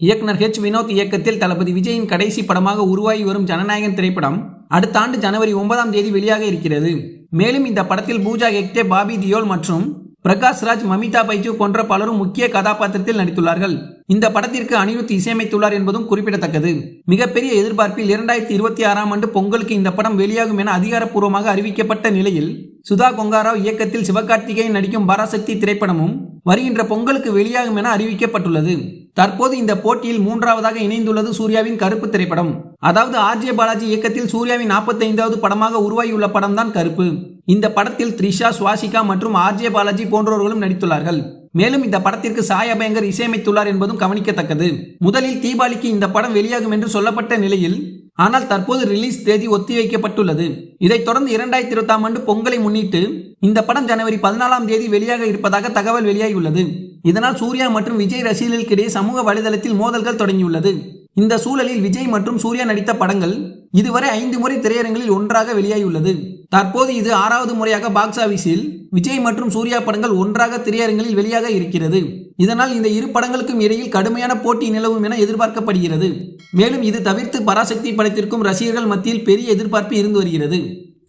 இயக்குனர் ஹெச் வினோத் இயக்கத்தில் தளபதி விஜயின் கடைசி படமாக உருவாகி வரும் ஜனநாயகன் திரைப்படம் அடுத்த ஆண்டு ஜனவரி ஒன்பதாம் தேதி வெளியாக இருக்கிறது. மேலும் இந்த படத்தில் பூஜா ஹெக்டே பாபி தியோல் மற்றும் பிரகாஷ் ராஜ் மமிதா பைஜு போன்ற பலரும் முக்கிய கதாபாத்திரத்தில் நடித்துள்ளார்கள். இந்த படத்திற்கு அனிருத் இசையமைத்துள்ளார் என்பதும் குறிப்பிடத்தக்கது. மிகப்பெரிய எதிர்பார்ப்பில் இரண்டாயிரத்தி இருபத்தி ஆறாம் ஆண்டு பொங்கலுக்கு இந்த படம் வெளியாகும் என அதிகாரப்பூர்வமாக அறிவிக்கப்பட்ட நிலையில் சுதா கொங்காராவ் இயக்கத்தில் சிவகார்த்திகேயன் நடிக்கும் பராசக்தி திரைப்படமும் வருகின்ற பொங்கலுக்கு வெளியாகும் என அறிவிக்கப்பட்டுள்ளது. தற்போது இந்த போட்டியில் மூன்றாவதாக இணைந்துள்ளது சூர்யாவின் கருப்பு திரைப்படம். அதாவது ஆர்ஜே பாலாஜி இயக்கத்தில் சூர்யாவின் 45வது படமாக உருவாகியுள்ள படம்தான் கருப்பு. இந்த படத்தில் த்ரிஷா சுவாசிகா மற்றும் ஆர்ஜே பாலாஜி போன்றவர்களும் நடித்துள்ளார்கள். மேலும் இந்த படத்திற்கு சாயா அபயங்கர் இசையமைத்துள்ளார் என்பதும் கவனிக்கத்தக்கது. முதலில் தீபாவளிக்கு இந்த படம் வெளியாகும் என்று சொல்லப்பட்ட நிலையில் ஆனால் தற்போது ரிலீஸ் தேதி ஒத்திவைக்கப்பட்டுள்ளது. இதைத் தொடர்ந்து இரண்டாயிரத்தி இருபத்தாம் ஆண்டு பொங்கலை முன்னிட்டு இந்த படம் ஜனவரி பதினாலாம் தேதி வெளியாக இருப்பதாக தகவல் வெளியாகியுள்ளது. இதனால் சூர்யா மற்றும் விஜய் ரசிகர்களுக்கிடையே சமூக வலைதளத்தில் மோதல்கள் தொடங்கியுள்ளது. இந்த சூழலில் விஜய் மற்றும் சூர்யா நடித்த படங்கள் இதுவரை ஐந்து முறை திரையரங்கில் ஒன்றாக வெளியாகியுள்ளது. தற்போது இது ஆறாவது முறையாக பாக்ஸ் ஆபீஸில் விஜய் மற்றும் சூர்யா படங்கள் ஒன்றாக திரையரங்களில் வெளியாக இருக்கிறது. இதனால் இந்த இரு படங்களுக்கும் இடையில் கடுமையான போட்டி நிலவும் என எதிர்பார்க்கப்படுகிறது. மேலும் இது தவிர்த்து பராசக்தி படத்திற்கும் ரசிகர்கள் மத்தியில் பெரிய எதிர்பார்ப்பு இருந்து வருகிறது.